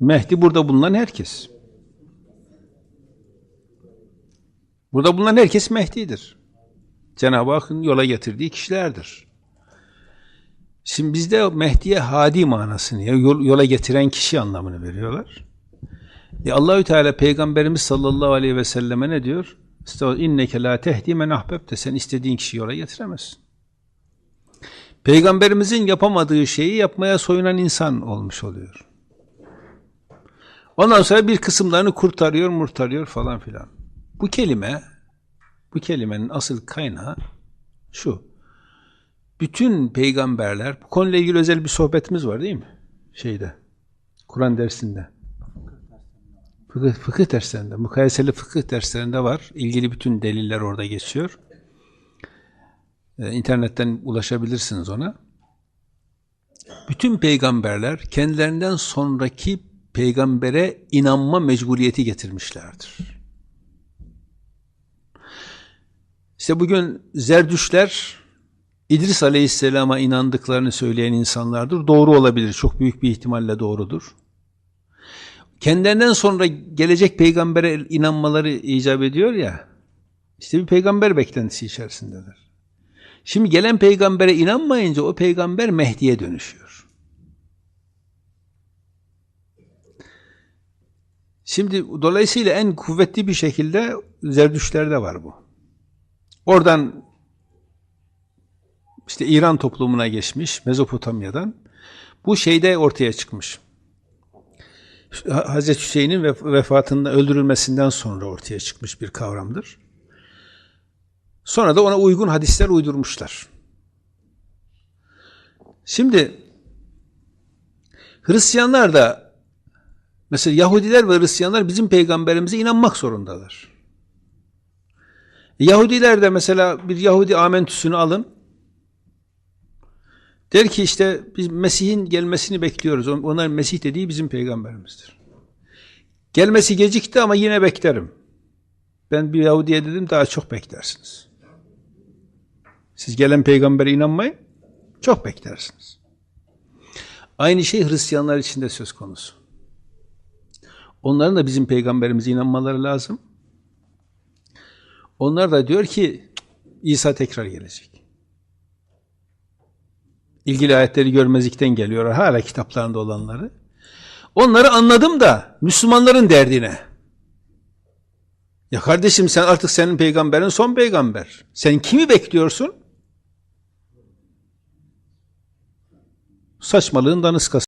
Mehdi burada bulunan herkes. Burada bulunan herkes Mehdi'dir. Cenab-ı Hakk'ın yola getirdiği kişilerdir. Şimdi bizde Mehdi'ye hadi manasını, yol- yola getiren kişi anlamını veriyorlar. E Allahü Teala Peygamberimiz sallallahu aleyhi ve selleme ne diyor? İnneke la tehdi men ahbebte. Sen istediğin kişiyi yola getiremezsin. Peygamberimizin yapamadığı şeyi yapmaya soyunan insan olmuş oluyor. Ondan sonra bir kısımlarını kurtarıyor, murtarıyor falan filan. Bu kelime, bu kelimenin asıl kaynağı şu. Bütün peygamberler, bu konuyla ilgili özel bir sohbetimiz var değil mi? Şeyde, Kur'an dersinde. Fıkıh, fıkıh derslerinde, mukayeseli fıkıh derslerinde var. İlgili bütün deliller orada geçiyor. Ee, internetten ulaşabilirsiniz ona. Bütün peygamberler kendilerinden sonraki peygambere inanma mecburiyeti getirmişlerdir. İşte bugün Zerdüşler İdris Aleyhisselam'a inandıklarını söyleyen insanlardır. Doğru olabilir. Çok büyük bir ihtimalle doğrudur. Kendilerinden sonra gelecek peygambere inanmaları icap ediyor ya, işte bir peygamber beklentisi içerisindeler. Şimdi gelen peygambere inanmayınca o peygamber Mehdi'ye dönüşüyor. Şimdi dolayısıyla en kuvvetli bir şekilde Zerdüşlerde var bu. Oradan işte İran toplumuna geçmiş, Mezopotamya'dan. Bu şeyde ortaya çıkmış. Hazreti Hüseyin'in vef- vefatında öldürülmesinden sonra ortaya çıkmış bir kavramdır. Sonra da ona uygun hadisler uydurmuşlar. Şimdi Hristiyanlar da mesela Yahudiler ve Hristiyanlar bizim peygamberimize inanmak zorundalar. Yahudiler de mesela bir Yahudi amentüsünü alın. Der ki işte biz Mesih'in gelmesini bekliyoruz. On- Onların Mesih dediği bizim peygamberimizdir. Gelmesi gecikti ama yine beklerim. Ben bir Yahudiye dedim daha çok beklersiniz. Siz gelen peygambere inanmayın. Çok beklersiniz. Aynı şey Hristiyanlar için de söz konusu. Onların da bizim peygamberimize inanmaları lazım. Onlar da diyor ki İsa tekrar gelecek. İlgili ayetleri görmezlikten geliyorlar. Hala kitaplarında olanları. Onları anladım da Müslümanların derdine. Ya kardeşim sen artık senin peygamberin son peygamber. Sen kimi bekliyorsun? Saçmalığın daniskası.